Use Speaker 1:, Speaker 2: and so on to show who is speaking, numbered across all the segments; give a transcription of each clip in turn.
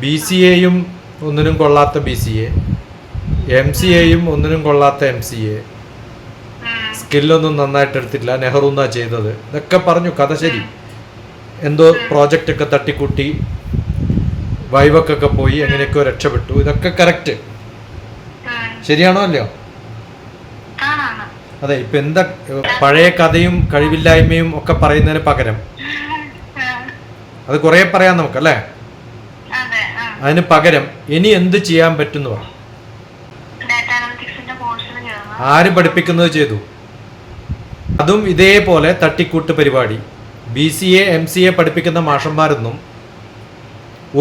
Speaker 1: B C എയും ഒന്നിനും കൊള്ളാത്ത B C A. M C എയും ഒന്നിനും കൊള്ളാത്ത എം സി എ. സ്കില്ലൊന്നും നന്നായിട്ട് എടുത്തിട്ടില്ല. നെഹ്റു എന്നാ ചെയ്തത്. ഇതൊക്കെ പറഞ്ഞു കഥ ശരി. എന്തോ പ്രോജക്റ്റ് ഒക്കെ തട്ടിക്കൂട്ടി. വൈവക്കൊക്കെ പോയി എങ്ങനെയൊക്കെയോ രക്ഷപ്പെട്ടു. ഇതൊക്കെ കറക്റ്റ്. ശരിയാണോ അല്ലയോ. അതെ ഇപ്പൊ എന്താ പഴയ കഥയും കഴിവില്ലായ്മയും ഒക്കെ പറയുന്നതിന് പകരം. അത് കുറേ പറയാം നമുക്ക് അല്ലേ?
Speaker 2: അതെ ഉം.
Speaker 1: അതിന് പകരം ഇനി എന്ത് ചെയ്യാൻ പറ്റുന്നു ആര് പഠിപ്പിക്കുന്നത് ചെയ്തു? അതും ഇതേപോലെ തട്ടിക്കൂട്ട് പരിപാടി. B C A M C A പഠിപ്പിക്കുന്ന മാഷന്മാരൊന്നും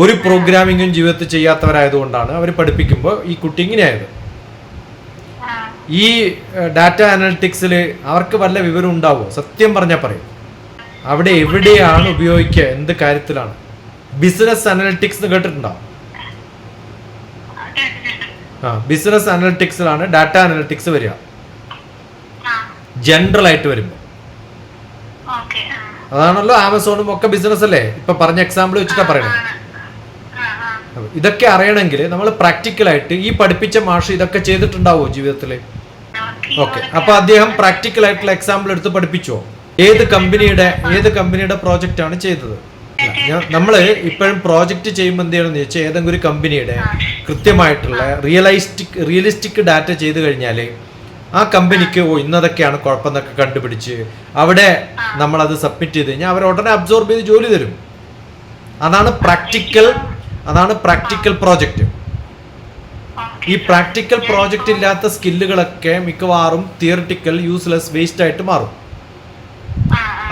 Speaker 1: ഒരു പ്രോഗ്രാമിങ്ങും ജീവിതത്തിൽ ചെയ്യാത്തവരായതുകൊണ്ടാണ് അവർ പഠിപ്പിക്കുമ്പോൾ ഈ കുട്ടി ഇങ്ങനെയായത്. ഈ ഡാറ്റ അനലിറ്റിക്സിൽ അവർക്ക് വല്ല വിവരം ഉണ്ടാവുമോ സത്യം പറഞ്ഞാൽ പറയും. അവിടെ എവിടെയാണ് ഉപയോഗിക്കുക? എന്ത് കാര്യത്തിലാണ്? ബിസിനസ് അനലിറ്റിക്സ് എന്ന് കേട്ടിട്ടുണ്ടോ?
Speaker 2: കേട്ടിട്ടുണ്ട്.
Speaker 1: ആ ബിസിനസ് അനലറ്റിക്സിലാണ് ഡാറ്റ അനലറ്റിക്സ് വരിക. ജനറൽ ആയിട്ട് വരുമ്പോൾ
Speaker 2: ഓക്കെ.
Speaker 1: അതാണല്ലോ ആമസോണും ഒക്കെ ബിസിനസ് അല്ലേ ഇപ്പൊ പറഞ്ഞ എക്സാമ്പിൾ വെച്ചിട്ടാ പറയണത്. അപ്പൊ ഇതൊക്കെ അറിയണമെങ്കിൽ നമ്മൾ പ്രാക്ടിക്കലായിട്ട് ഈ പഠിപ്പിച്ച മാഷ് ഇതൊക്കെ ചെയ്തിട്ടുണ്ടാവോ ജീവിതത്തിൽ
Speaker 2: ഓക്കെ.
Speaker 1: ഓക്കെ അപ്പൊ അദ്ദേഹം പ്രാക്ടിക്കൽ ആയിട്ടുള്ള എക്സാമ്പിൾ എടുത്ത് പഠിപ്പിച്ചോ ഏത് കമ്പനിയുടെ ഏത് കമ്പനിയുടെ പ്രോജക്റ്റ് ആണ് ചെയ്തത് നമ്മൾ ഇപ്പോഴും പ്രോജക്റ്റ് ചെയ്യുമ്പോൾ എന്ത് ചെയ്യണമെന്ന് ചോദിച്ചാൽ ഏതെങ്കിലും ഒരു കമ്പനിയുടെ കൃത്യമായിട്ടുള്ള റിയലൈസ്റ്റിക് റിയലിസ്റ്റിക് ഡാറ്റ ചെയ്ത് കഴിഞ്ഞാൽ ആ കമ്പനിക്ക് ഓ ഇന്നതൊക്കെയാണ് കുഴപ്പമെന്നൊക്കെ കണ്ടുപിടിച്ച് അവിടെ നമ്മളത് സബ്മിറ്റ് ചെയ്ത് കഴിഞ്ഞാൽ അവർ ഉടനെ അബ്സോർബ് ചെയ്ത് ജോലി തരും. അതാണ് പ്രാക്ടിക്കൽ അതാണ് പ്രാക്ടിക്കൽ പ്രോജക്റ്റ് ഈ പ്രാക്ടിക്കൽ പ്രോജക്റ്റ് ഇല്ലാത്ത സ്കില്ലുകളൊക്കെ മിക്കവാറും തിയറിറ്റിക്കൽ യൂസ്ലെസ് വേസ്റ്റ് ആയിട്ട് മാറും.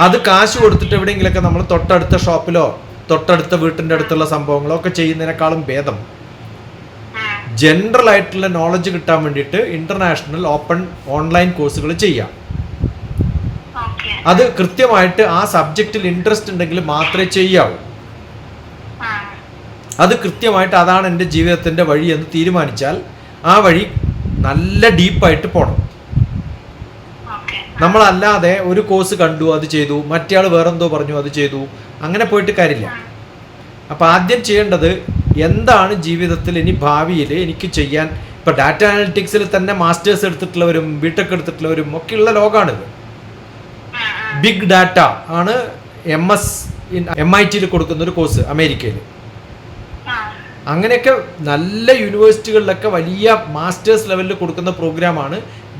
Speaker 1: അത് കാശ് കൊടുത്തിട്ട് എവിടെയെങ്കിലൊക്കെ നമ്മൾ തൊട്ടടുത്ത ഷോപ്പിലോ തൊട്ടടുത്ത വീട്ടിന്റെ അടുത്തുള്ള സംഭവങ്ങളോ ഒക്കെ ചെയ്യുന്നതിനേക്കാളും ഭേദം. ജനറൽ ആയിട്ടുള്ള നോളജ് കിട്ടാൻ വേണ്ടിയിട്ട് ഇന്റർനാഷണൽ ഓപ്പൺ ഓൺലൈൻ കോഴ്സുകൾ ചെയ്യാം. അത് കൃത്യമായിട്ട് ആ സബ്ജക്റ്റിൽ ഇൻട്രസ്റ്റ് ഉണ്ടെങ്കിൽ മാത്രമേ ചെയ്യാവൂ. അത് കൃത്യമായിട്ട് അതാണ് എന്റെ ജീവിതത്തിന്റെ വഴി എന്ന് തീരുമാനിച്ചാൽ ആ വഴി നല്ല ഡീപ്പായിട്ട് പോകണം. നമ്മളല്ലാതെ ഒരു കോഴ്സ് കണ്ടു അത് ചെയ്തു. മറ്റേയാൾ വേറെന്തോ പറഞ്ഞു അത് ചെയ്തു. അങ്ങനെ പോയിട്ട് കാര്യമില്ല. അപ്പോൾ ആദ്യം ചെയ്യേണ്ടത് എന്താണ് ജീവിതത്തിൽ ഇനി ഭാവിയിൽ എനിക്ക് ചെയ്യാൻ? ഇപ്പോൾ ഡാറ്റ അനലിറ്റിക്സിൽ തന്നെ മാസ്റ്റേഴ്സ് എടുത്തിട്ടുള്ളവരും ബിടെക് എടുത്തിട്ടുള്ളവരും ഒക്കെയുള്ള ലോകമാണിത്. ബിഗ് ഡാറ്റ ആണ് എം എസ് എം ഐ ടിയിൽ കൊടുക്കുന്ന ഒരു കോഴ്സ് അമേരിക്കയിൽ. അങ്ങനെയൊക്കെ നല്ല യൂണിവേഴ്സിറ്റികളിലൊക്കെ വലിയ മാസ്റ്റേഴ്സ് ലെവലിൽ കൊടുക്കുന്ന പ്രോഗ്രാമാണ്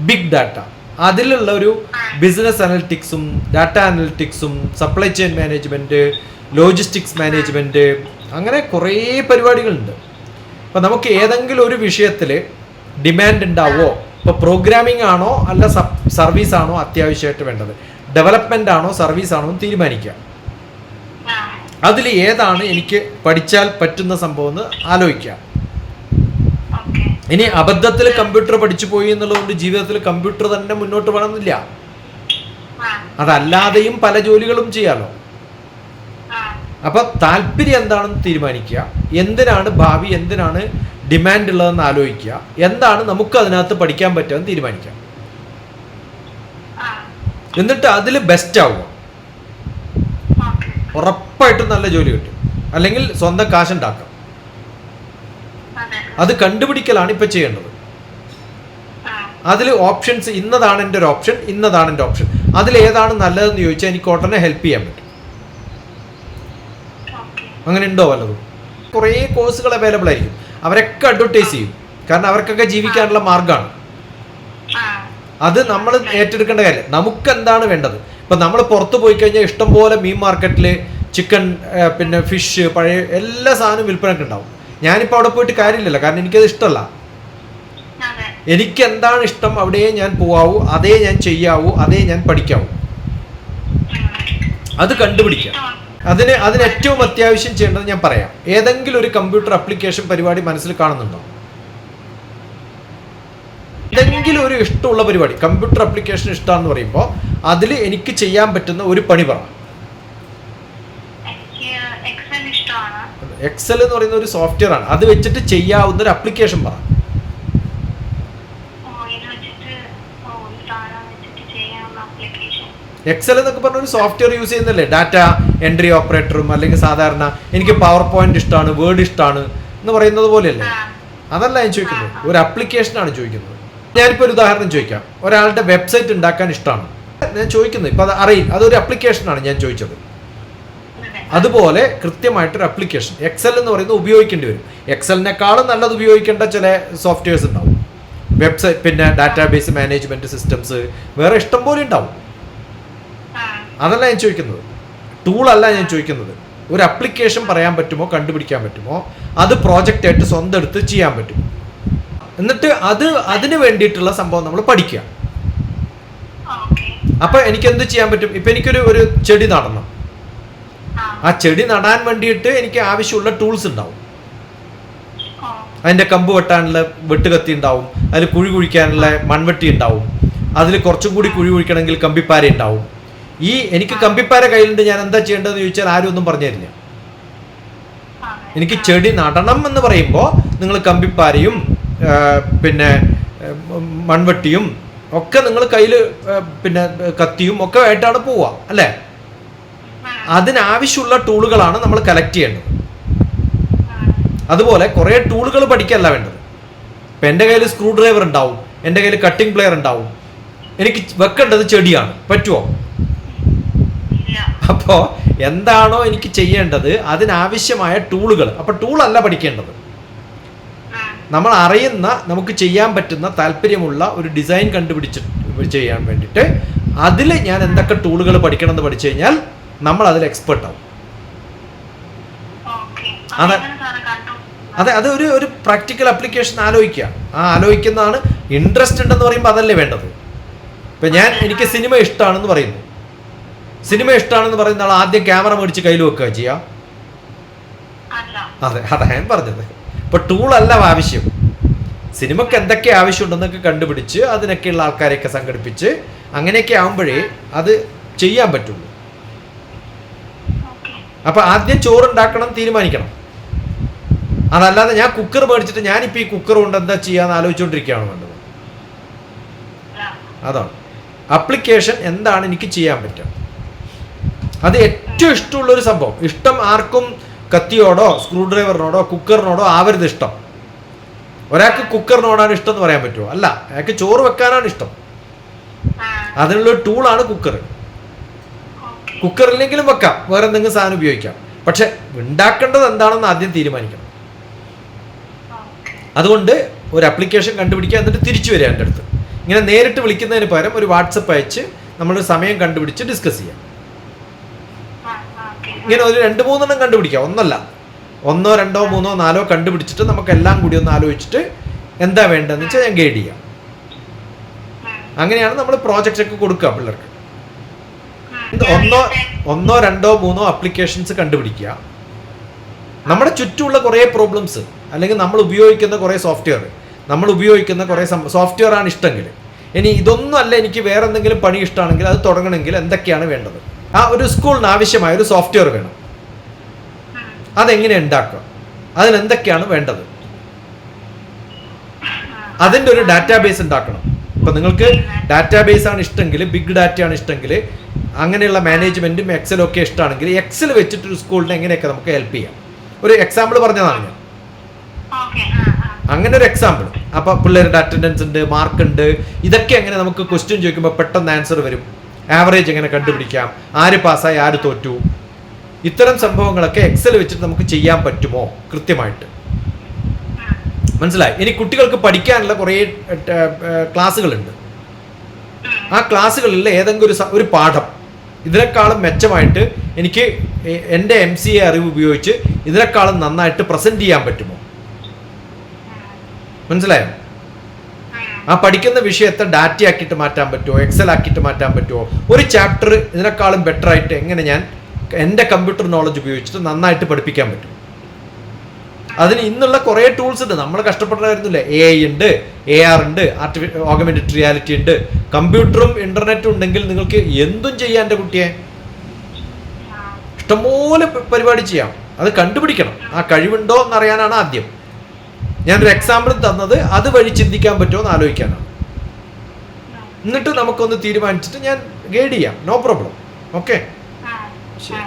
Speaker 1: ബിഗ് ഡാറ്റ അതിലുള്ള ഒരു ബിസിനസ് അനലിറ്റിക്സും data അനലിറ്റിക്സും supply chain management logistics management അങ്ങനെ കുറേ പരിപാടികളുണ്ട്. അപ്പോൾ നമുക്ക് ഏതെങ്കിലും ഒരു വിഷയത്തിൽ ഡിമാൻഡ് ഉണ്ടാവോ? ഇപ്പോൾ പ്രോഗ്രാമിംഗ് ആണോ? അല്ല സർവീസ് ആണോ അത്യാവശ്യമായിട്ട് വേണ്ടത്? ഡെവലപ്മെന്റ് ആണോ സർവീസ് ആണോ എന്ന് തീരുമാനിക്കുക. അതിൽ ഏതാണ് എനിക്ക് പഠിച്ചാൽ പറ്റുന്ന സംഭവം എന്ന് ആലോചിക്കുക.
Speaker 2: ഓക്കെ.
Speaker 1: ഇനി അബദ്ധത്തിൽ കമ്പ്യൂട്ടർ പഠിച്ചു പോയി എന്നുള്ളതുകൊണ്ട് ജീവിതത്തിൽ കമ്പ്യൂട്ടർ തന്നെ മുന്നോട്ട്
Speaker 2: വേണമെന്നില്ല.
Speaker 1: അതല്ലാതെയും പല ജോലികളും ചെയ്യാലോ
Speaker 2: ആ.
Speaker 1: അപ്പൊ താല്പര്യം എന്താണെന്ന് തീരുമാനിക്കുക എന്തിനാണ് ഭാവി എന്തിനാണ് ഡിമാൻഡ് ഉള്ളതെന്ന് ആലോചിക്കുക എന്താണ് നമുക്ക് അതിനകത്ത് പഠിക്കാൻ പറ്റുമെന്ന് തീരുമാനിക്കുക
Speaker 2: ആ.
Speaker 1: എന്നിട്ട് അതിൽ ബെസ്റ്റ് ആവുക. ഉറപ്പായിട്ടും നല്ല ജോലി കിട്ടും അല്ലെങ്കിൽ സ്വന്തം കാശുണ്ടാക്കാം
Speaker 2: അതെ.
Speaker 1: കണ്ടുപിടിക്കലാണ് ഇപ്പൊ ചെയ്യേണ്ടത്. അതിൽ ഓപ്ഷൻസ് ഇന്നതാണ് എന്റെ ഒരു ഓപ്ഷൻ ഇന്നതാണ് എന്റെ ഓപ്ഷൻ അതിൽ ഏതാണ് നല്ലതെന്ന് ചോദിച്ചാൽ എനിക്ക് ഉടനെ ഹെൽപ്പ് ചെയ്യാൻ പറ്റും. അങ്ങനെ ഉണ്ടോ വല്ലതും? കുറേ കോഴ്സുകൾ അവൈലബിൾ ആയിരിക്കും. അവരൊക്കെ അഡ്വർടൈസ് ചെയ്യും. കാരണം അവർക്കൊക്കെ ജീവിക്കാനുള്ള മാർഗമാണ്.
Speaker 2: ആ.
Speaker 1: അത് നമ്മൾ ഏറ്റെടുക്കേണ്ട കാര്യം. നമുക്ക് എന്താണ് വേണ്ടത്? ഇപ്പം നമ്മൾ പുറത്ത് പോയി കഴിഞ്ഞാൽ ഇഷ്ടംപോലെ മീൻ മാർക്കറ്റിൽ ചിക്കൻ പിന്നെ ഫിഷ് പഴയ എല്ലാ സാധനവും വിൽപ്പനക്ക് ഉണ്ടാവും. ഞാനിപ്പോൾ അവിടെ പോയിട്ട് കാര്യമില്ലല്ലോ. കാരണം എനിക്കത് ഇഷ്ടമല്ല. എനിക്ക് എന്താണ് ഇഷ്ടം? അവിടെയേ ഞാൻ പോവാവൂ അതേ ഞാൻ ചെയ്യാവൂ അതേ ഞാൻ പഠിക്കാവൂ. അത് കണ്ടുപിടിക്കാം അതിന് അതിന് ഏറ്റവും അത്യാവശ്യം ചെയ്യേണ്ടത് ഞാൻ പറയാം. ഏതെങ്കിലും ഒരു കമ്പ്യൂട്ടർ അപ്ലിക്കേഷൻ പരിപാടി മനസ്സിൽ കാണുന്നുണ്ടോ? ഏതെങ്കിലും ഒരു ഇഷ്ടമുള്ള പരിപാടി കമ്പ്യൂട്ടർ അപ്ലിക്കേഷൻ ഇഷ്ടമാണെന്ന് പറയുമ്പോൾ അതിൽ എനിക്ക് ചെയ്യാൻ പറ്റുന്ന ഒരു പണി പറ
Speaker 2: എനിക്ക് എക്സൽ ഇഷ്ടമാണ്
Speaker 1: എക്സൽ എന്ന് പറയുന്ന ഒരു സോഫ്റ്റ്വെയർ ആണ്. അത് വെച്ചിട്ട് ചെയ്യാവുന്ന ഒരു അപ്ലിക്കേഷൻ പറ. എക്സൽ എന്നൊക്കെ പറഞ്ഞ ഒരു സോഫ്റ്റ്വെയർ യൂസ് ചെയ്യുന്നല്ലേ ഡാറ്റ എൻട്രി ഓപ്പറേറ്ററും അല്ലെങ്കിൽ സാധാരണ എനിക്ക് പവർ പോയിന്റ് ഇഷ്ടമാണ് വേർഡ് ഇഷ്ടമാണ് എന്ന് പറയുന്നത് പോലെയല്ലേ? അതല്ല ഞാൻ ചോദിക്കുന്നത്. ഒരു ആപ്ലിക്കേഷനാണ് ചോദിക്കുന്നത്. ഞാനിപ്പോൾ ഒരു ഉദാഹരണം ചോദിക്കാം. ഒരാളുടെ വെബ്സൈറ്റ് ഉണ്ടാക്കാൻ ഇഷ്ടമാണ് ഞാൻ ചോദിക്കുന്നത് ഇപ്പം അത് അറിയില്ല. അതൊരു അപ്ലിക്കേഷനാണ് ഞാൻ ചോദിച്ചത്. അതുപോലെ കൃത്യമായിട്ടൊരു അപ്ലിക്കേഷൻ എക്സൽ എന്ന് പറയുന്നത് ഉപയോഗിക്കേണ്ടി വരും. എക്സലിനേക്കാളും നല്ലത് ഉപയോഗിക്കേണ്ട ചില സോഫ്റ്റ്വെയർസ് ഉണ്ടാവും. വെബ്സൈറ്റ് പിന്നെ ഡാറ്റാബേസ് മാനേജ്മെന്റ് സിസ്റ്റംസ് വേറെ ഇഷ്ടം പോലെ ഉണ്ടാവും. അതല്ല ഞാൻ ചോദിക്കുന്നത്. ടൂൾ അല്ല ഞാൻ ചോദിക്കുന്നത്. ഒരു അപ്ലിക്കേഷൻ പറയാൻ പറ്റുമോ കണ്ടുപിടിക്കാൻ പറ്റുമോ? അത് പ്രോജക്റ്റ് ആയിട്ട് സ്വന്തം എടുത്ത് ചെയ്യാൻ പറ്റും. എന്നിട്ട് അത് അതിന് വേണ്ടിയിട്ടുള്ള സംഭവം നമ്മൾ പഠിക്കുക. അപ്പൊ എനിക്ക് എന്ത് ചെയ്യാൻ പറ്റും? ഇപ്പം എനിക്കൊരു ഒരു ചെടി നടണം.
Speaker 2: ആ
Speaker 1: ചെടി നടാൻ വേണ്ടിയിട്ട് എനിക്ക് ആവശ്യമുള്ള ടൂൾസ് ഉണ്ടാവും.
Speaker 2: അതിന്റെ
Speaker 1: അതിന്റെ കമ്പ് വെട്ടാനുള്ള വെട്ടുകത്തി ഉണ്ടാവും. അതിൽ കുഴി കുഴിക്കാനുള്ള മൺവെട്ടി ഉണ്ടാവും. അതിൽ കുറച്ചും കൂടി കുഴി കുഴിക്കണമെങ്കിൽ കമ്പിപ്പാര ഉണ്ടാവും. ഈ എനിക്ക് കമ്പിപ്പാര കയ്യിലുണ്ട്. ഞാൻ എന്താ ചെയ്യേണ്ടതെന്ന് ചോദിച്ചാൽ ആരും ഒന്നും പറഞ്ഞു തരില്ല എനിക്ക് ചെടി നടണം എന്ന് പറയുമ്പോൾ നിങ്ങൾ കമ്പിപ്പാരയും പിന്നെ മൺവെട്ടിയും ഒക്കെ നിങ്ങൾ കയ്യിൽ പിന്നെ കത്തിയും ഒക്കെ ആയിട്ടാണ് പോവുക അല്ലേ? അതിനാവശ്യമുള്ള ടൂളുകളാണ് നമ്മൾ കളക്ട് ചെയ്യേണ്ടത്. അതുപോലെ കുറേ ടൂളുകൾ പഠിക്കല്ല വേണ്ടത്. ഇപ്പം എന്റെ കയ്യിൽ സ്ക്രൂ ഡ്രൈവർ ഉണ്ടാവും എന്റെ കയ്യിൽ കട്ടിംഗ് പ്ലെയർ ഉണ്ടാവും. എനിക്ക് വെക്കേണ്ടത് ചെടിയാണ്. പറ്റുമോ
Speaker 2: അപ്പോ
Speaker 1: അപ്പോൾ എന്താണോ എനിക്ക് ചെയ്യേണ്ടത് അതിനാവശ്യമായ ടൂളുകൾ. അപ്പോൾ അല്ല പഠിക്കേണ്ടത്. നമ്മൾ അറിയുന്ന നമുക്ക് ചെയ്യാൻ പറ്റുന്ന താല്പര്യമുള്ള ഒരു ഡിസൈൻ കണ്ടുപിടിച്ച് ചെയ്യാൻ വേണ്ടിയിട്ട് അതിൽ ഞാൻ എന്തൊക്കെ ടൂളുകൾ പഠിക്കണം എന്ന് പഠിച്ചു കഴിഞ്ഞാൽ നമ്മൾ അതിൽ എക്സ്പെർട്ട് ആവും അതെ. അതെ അത് ഒരു ഒരു പ്രാക്ടിക്കൽ അപ്ലിക്കേഷൻ ആലോചിക്കുക. ആ ആലോചിക്കുന്നതാണ് ഇൻട്രസ്റ്റ് ഉണ്ടെന്ന് പറയുമ്പോൾ അതല്ലേ വേണ്ടത്. ഇപ്പം ഞാൻ എനിക്ക് സിനിമ ഇഷ്ടമാണെന്ന് പറയുന്നു. സിനിമ ഇഷ്ടമാണെന്ന് പറയുന്ന ആൾ ആദ്യം ക്യാമറ മേടിച്ച് കയ്യിൽ വെക്കുക ചെയ്യുക അതെ അതാ ഞാൻ പറഞ്ഞത്. ഇപ്പൊ ടൂളല്ല ആവശ്യം. സിനിമക്ക് എന്തൊക്കെ ആവശ്യമുണ്ടെന്നൊക്കെ കണ്ടുപിടിച്ച് അതിനൊക്കെയുള്ള ആൾക്കാരെയൊക്കെ സംഘടിപ്പിച്ച് അങ്ങനെയൊക്കെ ആകുമ്പോഴേ അത് ചെയ്യാൻ പറ്റുള്ളൂ.
Speaker 2: ഓക്കെ
Speaker 1: ആദ്യം ചോറുണ്ടാക്കണം തീരുമാനിക്കണം. അതല്ലാതെ ഞാൻ കുക്കർ മേടിച്ചിട്ട് ഞാനിപ്പോൾ ഈ കുക്കർ കൊണ്ട് എന്താ ചെയ്യാന്ന് ആലോചിച്ചുകൊണ്ടിരിക്കുകയാണ് വേണ്ടത്. അതാണ്. അപ്ലിക്കേഷൻ എന്താണ് എനിക്ക് ചെയ്യാൻ പറ്റുക. അത് ഏറ്റവും ഇഷ്ടമുള്ളൊരു സംഭവം. ഇഷ്ടം ആർക്കും കത്തിയോടോ സ്ക്രൂ ഡ്രൈവറിനോടോ കുക്കറിനോടോ ആവരുത് ഇഷ്ടം. ഒരാൾക്ക് കുക്കറിനോടാണ് ഇഷ്ടം എന്ന് പറയാൻ പറ്റുമോ? അല്ല അയാൾക്ക് ചോറ് വെക്കാനാണ് ഇഷ്ടം.
Speaker 2: അതിനുള്ളൊരു
Speaker 1: അതിനുള്ള ടൂളാണ് കുക്കർ കുക്കർ വെക്കാം. വേറെ എന്തെങ്കിലും സാധനം ഉപയോഗിക്കാം. പക്ഷെ ഉണ്ടാക്കേണ്ടത് എന്താണെന്ന് ആദ്യം തീരുമാനിക്കണം. അതുകൊണ്ട് ഒരു ആപ്ലിക്കേഷൻ കണ്ടുപിടിക്കുക എന്നിട്ട് തിരിച്ചു വരിക എന്റെ അടുത്ത്. ഇങ്ങനെ നേരിട്ട് വിളിക്കുന്നതിന് പകരം ഒരു വാട്സപ്പ് അയച്ച് നമ്മളൊരു സമയം കണ്ടുപിടിച്ച് ഡിസ്കസ് ചെയ്യാം. ഇങ്ങനെ ഒരു രണ്ട് മൂന്നെണ്ണം കണ്ടുപിടിക്കാം. ഒന്നല്ല. ഒന്നോ രണ്ടോ മൂന്നോ നാലോ കണ്ടുപിടിച്ചിട്ട് നമുക്ക് എല്ലാം കൂടി ഒന്ന് ആലോചിച്ചിട്ട് എന്താ വേണ്ടതെന്ന് വെച്ചാൽ ഞാൻ ഗൈഡ് ചെയ്യാം. അങ്ങനെയാണ് നമ്മൾ പ്രോജക്റ്റ് ഒക്കെ കൊടുക്കുക പിള്ളേർക്ക്. ഒന്നോ ഒന്നോ രണ്ടോ മൂന്നോ അപ്ലിക്കേഷൻസ് കണ്ടുപിടിക്കുക. നമ്മുടെ ചുറ്റുമുള്ള കുറേ പ്രോബ്ലംസ് അല്ലെങ്കിൽ നമ്മൾ ഉപയോഗിക്കുന്ന കുറേ സോഫ്റ്റ്വെയർ നമ്മൾ ഉപയോഗിക്കുന്ന കുറേ സോഫ്റ്റ്വെയർ ആണ് ഇഷ്ടമെങ്കിൽ ഇനി ഇതൊന്നും അല്ല എനിക്ക് വേറെ എന്തെങ്കിലും പണി ഇഷ്ടമാണെങ്കിൽ അത് തുടങ്ങണമെങ്കിൽ എന്തൊക്കെയാണ് വേണ്ടത്? ആ ഒരു സ്കൂളിന് ആവശ്യമായ ഒരു സോഫ്റ്റ്വെയർ വേണം. അതെങ്ങനെ ഉണ്ടാക്കുക? അതിനെന്തൊക്കെയാണ് വേണ്ടത്? അതിന്റെ ഒരു ഡാറ്റാബേസ് ഉണ്ടാക്കണം. ഇപ്പം നിങ്ങൾക്ക് ഡാറ്റാബേസ് ആണ് ഇഷ്ടമെങ്കിൽ ബിഗ് ഡാറ്റയാണ് ആണ് ഇഷ്ടമെങ്കിൽ അങ്ങനെയുള്ള മാനേജ്മെന്റും എക്സലും ഒക്കെ ഇഷ്ടമാണെങ്കിൽ എക്സൽ വെച്ചിട്ട് ഒരു സ്കൂളിനെ എങ്ങനെയൊക്കെ നമുക്ക് ഹെൽപ്പ് ചെയ്യാം? ഒരു എക്സാമ്പിൾ പറഞ്ഞതാണ് ഞാൻ. അങ്ങനെ ഒരു എക്സാമ്പിൾ അപ്പോൾ പിള്ളേരുടെ അറ്റൻഡൻസ് ഉണ്ട് മാർക്ക് ഉണ്ട്. ഇതൊക്കെ എങ്ങനെ നമുക്ക് ക്വസ്റ്റ്യൻ ചോദിക്കുമ്പോൾ പെട്ടെന്ന് ആൻസർ വരും. ആവറേജ് എങ്ങനെ കണ്ടുപിടിക്കാം? ആര് പാസ്സായി ആര് തോറ്റു? ഇത്തരം സംഭവങ്ങളൊക്കെ എക്സൽ വെച്ചിട്ട് നമുക്ക് ചെയ്യാൻ പറ്റുമോ? കൃത്യമായിട്ട്. മനസ്സിലായി? ഇനി കുട്ടികൾക്ക് പഠിക്കാനുള്ള കുറേ ക്ലാസ്സുകളുണ്ട്. ആ ക്ലാസ്സുകളിൽ ഏതെങ്കിലും ഒരു ഒരു പാഠം ഇതിനേക്കാളും മെച്ചമായിട്ട് എനിക്ക് എന്റെ എം സി എ അറിവ് ഉപയോഗിച്ച് ഇതിനേക്കാളും നന്നായിട്ട് പ്രസന്റ് ചെയ്യാൻ പറ്റുമോ? മനസ്സിലായോ? ആ പഠിക്കുന്ന വിഷയത്തെ ഡാറ്റ ആക്കിയിട്ട് മാറ്റാൻ പറ്റുമോ? എക്സൽ ആക്കിയിട്ട് മാറ്റാൻ പറ്റുമോ? ഒരു ചാപ്റ്റർ ഇതിനേക്കാളും ബെറ്റർ ആയിട്ട് എങ്ങനെ ഞാൻ എന്റെ കമ്പ്യൂട്ടർ നോളജ് ഉപയോഗിച്ചിട്ട് നന്നായിട്ട് പഠിപ്പിക്കാൻ പറ്റും? അതിന് ഇന്നുള്ള കുറേ ടൂൾസ് ഉണ്ട്. നമ്മൾ കഷ്ടപ്പെട്ടായിരുന്നില്ല എ ഐ ഉണ്ട് എ ആർ ഉണ്ട് ആർട്ടിഫി ഓഗമെന്റഡ് റിയാലിറ്റി ഉണ്ട്. കമ്പ്യൂട്ടറും ഇന്റർനെറ്റും ഉണ്ടെങ്കിൽ നിങ്ങൾക്ക് എന്തും ചെയ്യാൻ എന്റെ കുട്ടിയെ. ഇഷ്ടംപോലെ പരിപാടി ചെയ്യാം. അത് കണ്ടുപിടിക്കണം. ആ കഴിവുണ്ടോ എന്നറിയാനാണ് ആദ്യം. ഞാനൊരു എക്സാമ്പിൾ തന്നത് അത് വഴി ചിന്തിക്കാൻ പറ്റുമോ എന്ന് ആലോചിക്കാനാണ്. എന്നിട്ട് നമുക്കൊന്ന് തീരുമാനിച്ചിട്ട് ഞാൻ ഗൈഡ് ചെയ്യാം. നോ പ്രോബ്ലം ഓക്കെ ശരി.